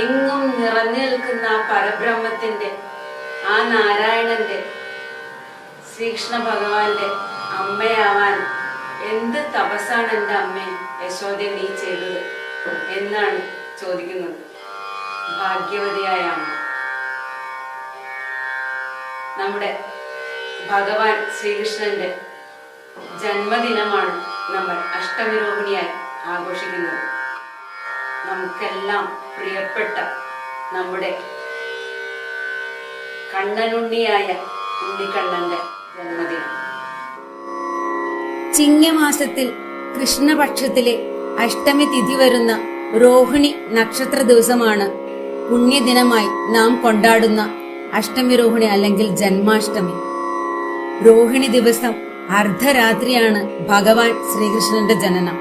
എങ്ങും നിറഞ്ഞു നിൽക്കുന്ന ആ പരബ്രഹ്മത്തിന്റെ ആ നാരായണന്റെ ശ്രീകൃഷ്ണ ഭഗവാന്റെ അമ്മയാവാൻ എന്ത് തപസ്സാണ് എന്റെ അമ്മ യശോദ നീ ചെയ്തത് എന്നാണ് ചോദിക്കുന്നത് ഭാഗ്യവതിയായ അമ്മ. നമ്മുടെ ഭഗവാൻ ശ്രീകൃഷ്ണന്റെ ജന്മദിനമാണ് നമ്മൾ അഷ്ടമിരോഹിണിയായി ആഘോഷിക്കുന്നത്. നമുക്കെല്ലാം പ്രിയപ്പെട്ട നമ്മുടെ കണ്ണനുണ്ണിയായ ഉണ്ണിക്കണ്ണന്റെ ജന്മദിനം. ചിങ്ങമാസത്തിൽ കൃഷ്ണപക്ഷത്തിലെ അഷ്ടമി തിഥി വരുന്ന രോഹിണി നക്ഷത്ര ദിവസമാണ് പുണ്യദിനമായി നാം കൊണ്ടാടുന്ന അഷ്ടമി രോഹിണി അല്ലെങ്കിൽ ജന്മാഷ്ടമി. രോഹിണി ദിവസം അർദ്ധരാത്രിയാണ് ഭഗവാൻ ശ്രീകൃഷ്ണന്റെ ജനനം.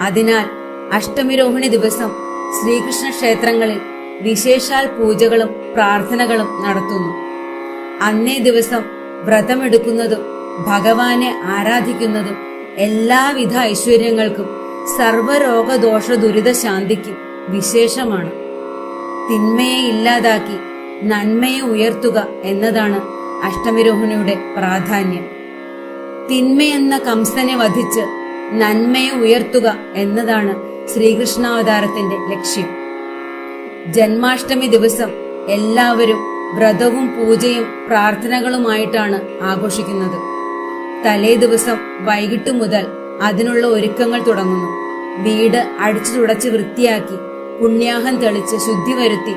അതിനാൽ അഷ്ടമി രോഹിണി ദിവസം ശ്രീകൃഷ്ണ ക്ഷേത്രങ്ങളിൽ വിശേഷാൽ പൂജകളും പ്രാർത്ഥനകളും നടത്തുന്നു. അന്നേ ദിവസം വ്രതമെടുക്കുന്നതും ഭഗവാനെ ആരാധിക്കുന്നതും എല്ലാവിധ ഐശ്വര്യങ്ങൾക്കും സർവരോഗദോഷ ദുരിത ശാന്തിക്കും വിശേഷമാണ്. തിന്മയെ ഇല്ലാതാക്കി നന്മയെ ഉയർത്തുക എന്നതാണ് അഷ്ടമിരോഹിണിയുടെ പ്രാധാന്യം. തിന്മയെന്ന കംസനെ വധിച്ച് നന്മയെ ഉയർത്തുക എന്നതാണ് ശ്രീകൃഷ്ണാവതാരത്തിന്റെ ലക്ഷ്യം. ജന്മാഷ്ടമി ദിവസം എല്ലാവരും വ്രതവും പൂജയും പ്രാർത്ഥനകളുമായിട്ടാണ് ആഘോഷിക്കുന്നത്. തലേ ദിവസം വൈകിട്ട് മുതൽ അതിനുള്ള ഒരുക്കങ്ങൾ തുടങ്ങുന്നു. വീട് അടിച്ചു തുടച്ച് വൃത്തിയാക്കി പുണ്യാഹം തെളിച്ച് ശുദ്ധി വരുത്തി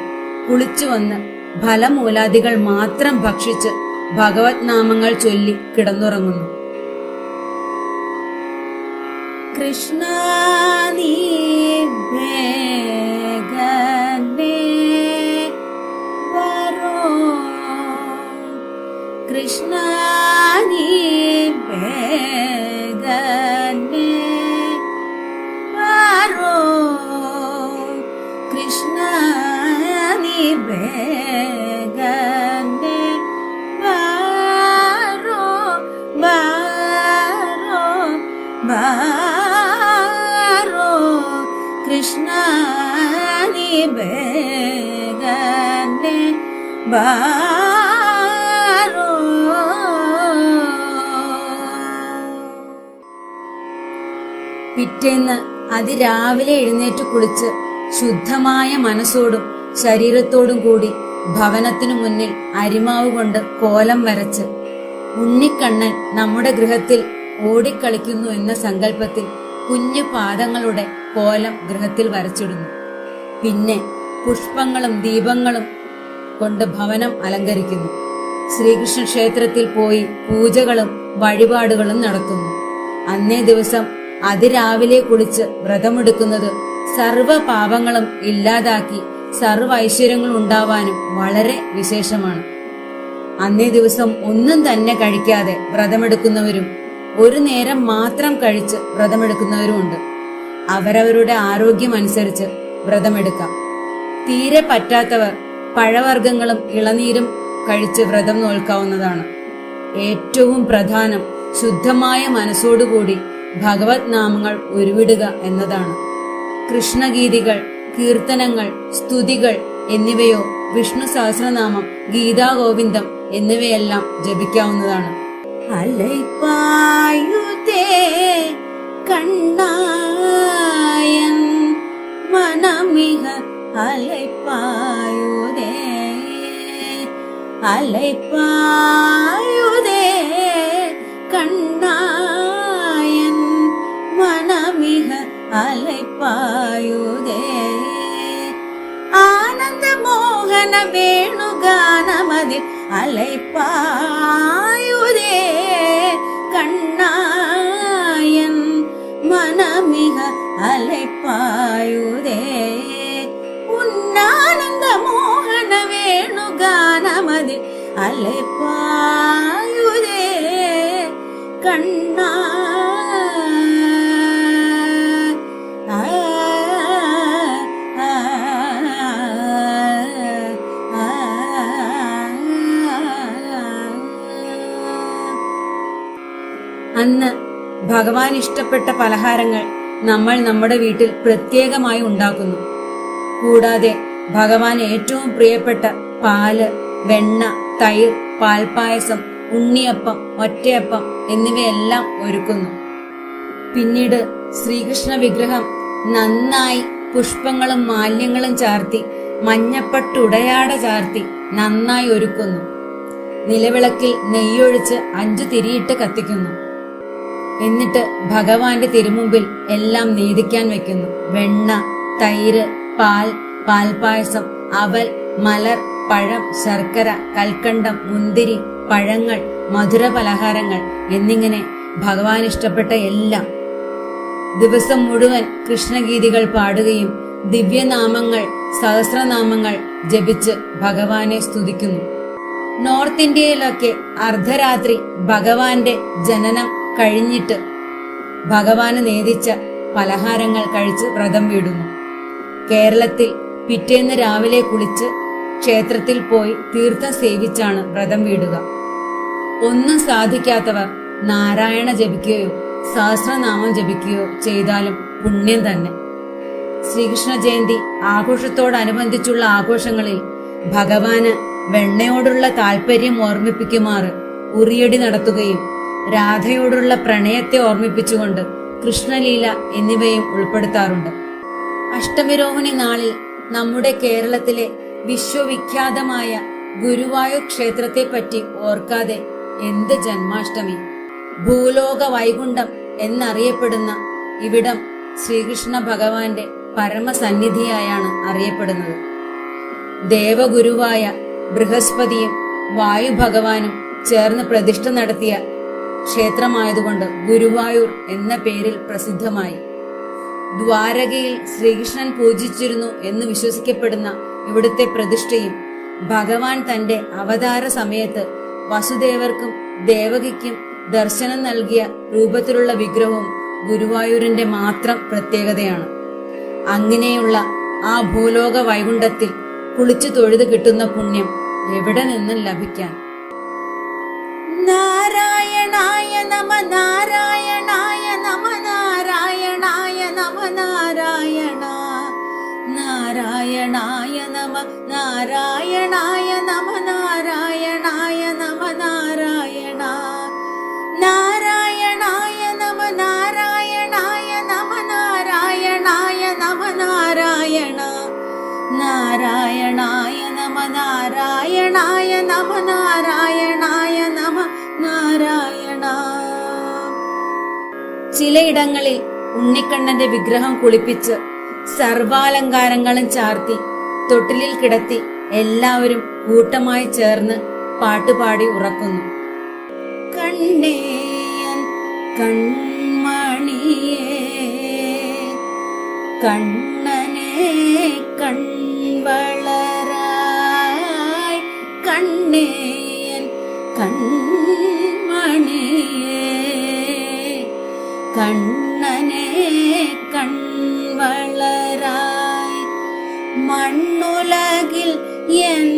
കുളിച്ചു വന്ന് ഫലമൂലാദികൾ മാത്രം ഭക്ഷിച്ച് ഭഗവത് നാമങ്ങൾ ചൊല്ലി കിടന്നുറങ്ങുന്നു. കൃഷ്ണ നീ വരോ? കൃഷ്ണ നീ വരോ? കൃഷ്ണ നീ കൃഷ്ണ നീ പിറ്റേന്ന് അതിരാവിലെ എഴുന്നേറ്റ് കുളിച്ച് ശുദ്ധമായ മനസ്സോടും ശരീരത്തോടും കൂടി ഭവനത്തിനു മുന്നിൽ അരിമാവ് കൊണ്ട് കോലം വരച്ച് ഉണ്ണിക്കണ്ണൻ നമ്മുടെ ഗൃഹത്തിൽ ഓടിക്കളിക്കുന്നു എന്ന സങ്കല്പത്തിൽ കുഞ്ഞു പാദങ്ങളുടെ കോലം ഗൃഹത്തിൽ വരച്ചിടുന്നു. പിന്നെ പുഷ്പങ്ങളും ദീപങ്ങളും കൊണ്ട് ഭവനം അലങ്കരിക്കുന്നു. ശ്രീകൃഷ്ണ ക്ഷേത്രത്തിൽ പോയി പൂജകളും വഴിപാടുകളും നടത്തുന്നു. അന്നേ ദിവസം അതിരാവിലെ കുളിച്ച് വ്രതമെടുക്കുന്നത് സർവ പാപങ്ങളും ഇല്ലാതാക്കി സർവ ഐശ്വര്യങ്ങളും ഉണ്ടാവാനും വളരെ വിശേഷമാണ്. അന്നേ ദിവസം ഒന്നും തന്നെ കഴിക്കാതെ വ്രതമെടുക്കുന്നവരും ഒരു നേരം മാത്രം കഴിച്ച് വ്രതമെടുക്കുന്നവരുമുണ്ട് അവരവരുടെ ആരോഗ്യം അനുസരിച്ച് വ്രതമെടുക്കാം. തീരെ പറ്റാത്തവർ പഴവർഗങ്ങളും ഇളനീരും കഴിച്ച് വ്രതം നോൽക്കാവുന്നതാണ്. ഏറ്റവും പ്രധാനം ശുദ്ധമായ മനസ്സോടുകൂടി ഭഗവത് നാമങ്ങൾ ഉരുവിടുക എന്നതാണ്. കൃഷ്ണഗീതികൾ കീർത്തനങ്ങൾ സ്തുതികൾ എന്നിവയോ വിഷ്ണു സഹസ്രനാമം ഗീതാഗോവിന്ദം എന്നിവയെല്ലാം ജപിക്കാവുന്നതാണ്. അലൈപ്പായുതേ அலை பாயுதே கண்ணாயன் மனமிக அலை பாயுதே ஆனந்த மோகன வேணுகானமதில் அலை பாயுதே கண்ணாயன் மனமிக அலை பாயுதே உன்னானந்த மோகன வேணுகானமதில் ആ, ആ. അന്ന് ഭഗവാൻ ഇഷ്ടപ്പെട്ട പലഹാരങ്ങൾ നമ്മൾ നമ്മുടെ വീട്ടിൽ പ്രത്യേകമായി ഉണ്ടാക്കുന്നു കൂടാതെ ഭഗവാൻ ഏറ്റവും പ്രിയപ്പെട്ട പാൽ വെണ്ണ തൈർ പാൽപ്പായസം ഉണ്ണിയപ്പം ഒറ്റയപ്പം എന്നിവയെല്ലാം ഒരുക്കുന്നു. പിന്നീട് ശ്രീകൃഷ്ണ വിഗ്രഹം നന്നായി പുഷ്പങ്ങളും മാല്യങ്ങളും ചാർത്തി മഞ്ഞപ്പട്ടുടയാട ചാർത്തി നന്നായി ഒരുക്കുന്നു. നിലവിളക്കിൽ നെയ്യൊഴിച്ച് അഞ്ചു തിരിയിട്ട് കത്തിക്കുന്നു. എന്നിട്ട് ഭഗവാന്റെ തിരുമുമ്പിൽ എല്ലാം നീതിക്കാൻ വെക്കുന്നു. വെണ്ണ തൈര് പാൽ പാൽപായസം അവൽ മലർ പഴം ശർക്കര കൽക്കണ്ടം മുന്തിരി പഴങ്ങൾ മധുര പലഹാരങ്ങൾ എന്നിങ്ങനെ ഭഗവാൻ ഇഷ്ടപ്പെട്ട എല്ലാം ദിവസം മുഴുവൻ കൃഷ്ണഗീതികൾ പാടുകയും ദിവ്യനാമങ്ങൾ സഹസ്രനാമങ്ങൾ ജപിച്ച് ഭഗവാനെ സ്തുതിക്കുന്നു. നോർത്ത് ഇന്ത്യയിലൊക്കെ അർദ്ധരാത്രി ഭഗവാന്റെ ജനനം കഴിഞ്ഞിട്ട് ഭഗവാന് നേദിച്ച പലഹാരങ്ങൾ കഴിച്ച് വ്രതം വീടുന്നു. കേരളത്തിൽ പിറ്റേന്ന് രാവിലെ കുളിച്ച് ക്ഷേത്രത്തിൽ പോയി തീർത്ഥം സേവിച്ചാണ് വ്രതം വീടുക. ഒന്നും സാധിക്കാത്തവർ നാരായണ ജപിക്കുകയോ സഹസ്രനാമം ജപിക്കുകയോ ചെയ്താലും പുണ്യം തന്നെ. ശ്രീകൃഷ്ണ ജയന്തി ആഘോഷത്തോടനുബന്ധിച്ചുള്ള ആഘോഷങ്ങളിൽ ഭഗവാന് വെണ്ണയോടുള്ള താല്പര്യം ഓർമ്മിപ്പിക്കുമാറ് ഉറിയടി നടത്തുകയും രാധയോടുള്ള പ്രണയത്തെ ഓർമ്മിപ്പിച്ചുകൊണ്ട് കൃഷ്ണലീല എന്നിവയും ഉൾപ്പെടുത്താറുണ്ട്. അഷ്ടമിരോഹിണി നാളിൽ നമ്മുടെ കേരളത്തിലെ വിശ്വവിഖ്യാതമായ ഗുരുവായൂർ ക്ഷേത്രത്തെ പറ്റി ഓർക്കാതെ എന്ത് ജന്മാഷ്ടമി? ഭൂലോക വൈകുണ്ഠം എന്നറിയപ്പെടുന്ന ഇവിടം ശ്രീകൃഷ്ണ ഭഗവാന്റെ പരമസന്നിധിയായാണ് അറിയപ്പെടുന്നത്. ദേവഗുരുവായ ബൃഹസ്പതിയും വായു ഭഗവാനും ചേർന്ന് പ്രതിഷ്ഠ നടത്തിയ ക്ഷേത്രമായതുകൊണ്ട് ഗുരുവായൂർ എന്ന പേരിൽ പ്രസിദ്ധമായി. ദ്വാരകയിൽ ശ്രീകൃഷ്ണൻ പൂജിച്ചിരുന്നു എന്ന് വിശ്വസിക്കപ്പെടുന്ന ഇവിടുത്തെ പ്രതിഷ്ഠയും ഭഗവാൻ തന്റെ അവതാര സമയത്ത് വസുദേവർക്കും ദേവകിക്കും ദർശനം നൽകിയ രൂപത്തിലുള്ള വിഗ്രഹവും ഗുരുവായൂരിന്റെ മാത്രം പ്രത്യേകതയാണ്. അങ്ങനെയുള്ള ആ ഭൂലോക വൈകുണ്ഠത്തിൽ കുളിച്ചു തൊഴുത് കിട്ടുന്ന പുണ്യം എവിടെ നിന്നും ലഭിക്കാൻ? നാരായണായ നമ നാരായണായ നമ നാരായണായ നമ നാരായണ. നാരായണായ നമ നാരായണായ നമ നാരായണായ നമ നാരായണ. നാരായണായ നമ നാരായണായ നമ നാരായണായ നമ നാരായണ. നാരായണായ നമ നാരായണായ നമ നാരായണായ നമ നാരായണ. ചിലയിടങ്ങളിൽ ഉണ്ണിക്കണ്ണന്റെ വിഗ്രഹം കുളിപ്പിച്ച് സർവാലങ്കാരങ്ങളും ചാർത്തി തൊട്ടിലിൽ കിടത്തി എല്ലാവരും കൂട്ടമായി ചേർന്ന് പാട്ടുപാടി ഉറക്കുന്നു. കണ്ണേയൻ കൺമണിയേ കണ്ണനെ കൺവളരായി. കണ്ണേയൻ കൺമണിയേ കണ്ണനെ வளராய் மண்ணுலகில் என்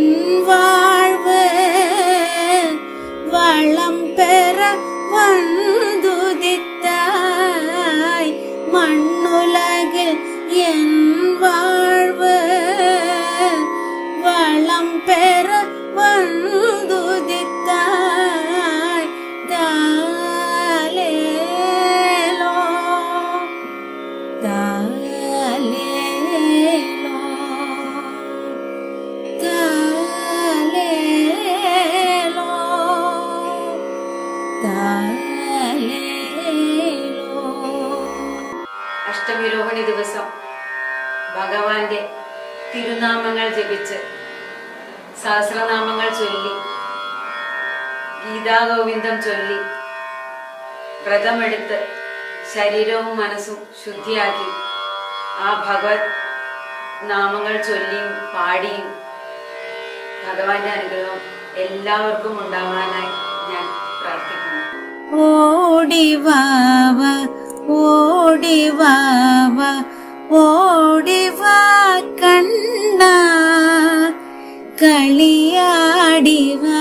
வாழ்வு வளம் பெற வந்துதித்தாய். மண்ணுலகில் என் வாழ்வு வளம் பெற வந்துதித்தாய். தாலேலோ தா സഹസ്രനാമങ്ങൾ ചൊല്ലി. ഗീതാഗോവിന്ദം ചൊല്ലി. വ്രതമെടുത്ത് ശരീരവും മനസ്സും ശുദ്ധിയാക്കി ആ ഭഗവത് നാമങ്ങൾ ചൊല്ലിയും പാടിയും ഭഗവാന്റെ അനുഗ്രഹം എല്ലാവർക്കും ഉണ്ടാവാനായി ഞാൻ പ്രാർത്ഥിക്കുന്നു. ഓടിവാവ ഓടിവാവ ഓടിവാ കളിയാടിവാ